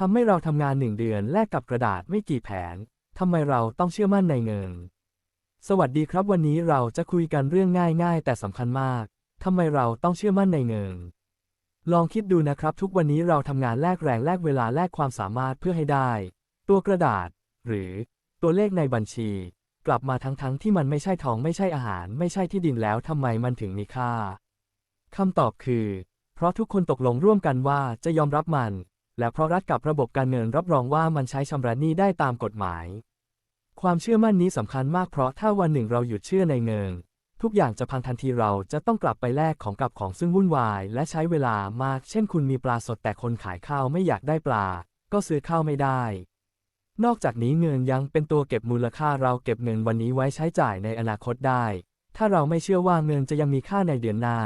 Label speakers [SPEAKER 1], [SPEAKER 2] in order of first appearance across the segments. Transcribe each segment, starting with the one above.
[SPEAKER 1] ทำให้เราทำงานหนึ่งเดือนแลกกับกระดาษไม่กี่แผงทำไมเราต้องเชื่อมั่นในเงิน สวัสดีครับวันนี้เราจะคุยกันเรื่องง่ายๆ แต่สำคัญมาก ทำไมเราต้องเชื่อมั่นในเงิน ลองคิดดูนะครับ ทุกวันนี้เราทำงานแลกแรงแลกเวลาแลกความสามารถเพื่อให้ได้ ตัวกระดาษ หรือตัวเลขในบัญชี กลับมาทั้งๆทที่มันไม่ใช่ทองไม่ใช่อาหาร ไม่ใช่ที่ดินแล้วทำไมมันถึงมีค่าคำตอบคือ เพราะทุกคนตกลงร่วมกันว่าจะยอมรับมัน และเพราะรัฐกับระบบการเงินรับรองว่ามันใช้ชำระหนี้ได้ตามกฎหมาย ความเชื่อมั่นนี้สำคัญมากเพราะถ้าวันหนึ่งเราหยุดเชื่อในเงิน ทุกอย่างจะพังทันทีเราจะต้องกลับไปแลกของกับของซึ่งวุ่นวาย และใช้เวลามาก เช่นคุณมีปลาสดแต่คนขายข้าวไม่อยากได้ปลา ก็ซื้อข้าวไม่ได้ นอกจากนี้เงินยังเป็นตัวเก็บมูลค่าเราเก็บเงินวันนี้ไว้ใช้จ่ายในอนาคตได้ ถ้าเราไม่เชื่อว่าเงินจะยังมีค่าในเดือนหน้า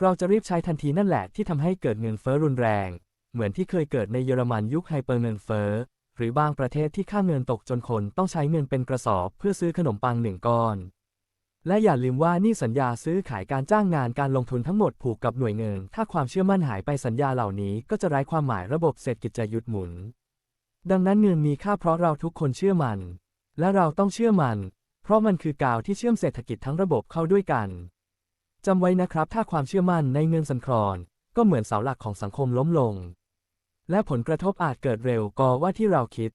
[SPEAKER 1] เราจะรีบใช้ทันทีนั่นแหละที่ทำให้เกิดเงินเฟ้อรุนแรง เหมือนที่เคยเกิดในเยอรมันยุคไฮเปอร์เงินเฟ้อหรือบางประเทศที่ค่าเงินตกจนคนต้องใช้เงินเป็นกระสอบเพื่อซื้อขนมปังหนึ่งก้อน และอย่าลืมว่านี่สัญญาซื้อขายการจ้างงานการลงทุนทั้งหมดผูกกับหน่วยเงิน ถ้าความเชื่อมั่นหายไปสัญญาเหล่านี้ก็จะไร้ความหมายระบบเศรษฐกิจจะหยุดหมุน ดังนั้นเงินมีค่าเพราะเราทุกคนเชื่อมัน และเราต้องเชื่อมัน เพราะมันคือกาวที่เชื่อมเศรษฐกิจทั้งระบบเข้าด้วยกันจำไว้นะครับถ้าความเชื่อมั่นในเงินสั่นคลอนก็เหมือนเสาหลักของสังคมล้มลง และผลกระทบอาจเกิดเร็วกว่าที่เราคิด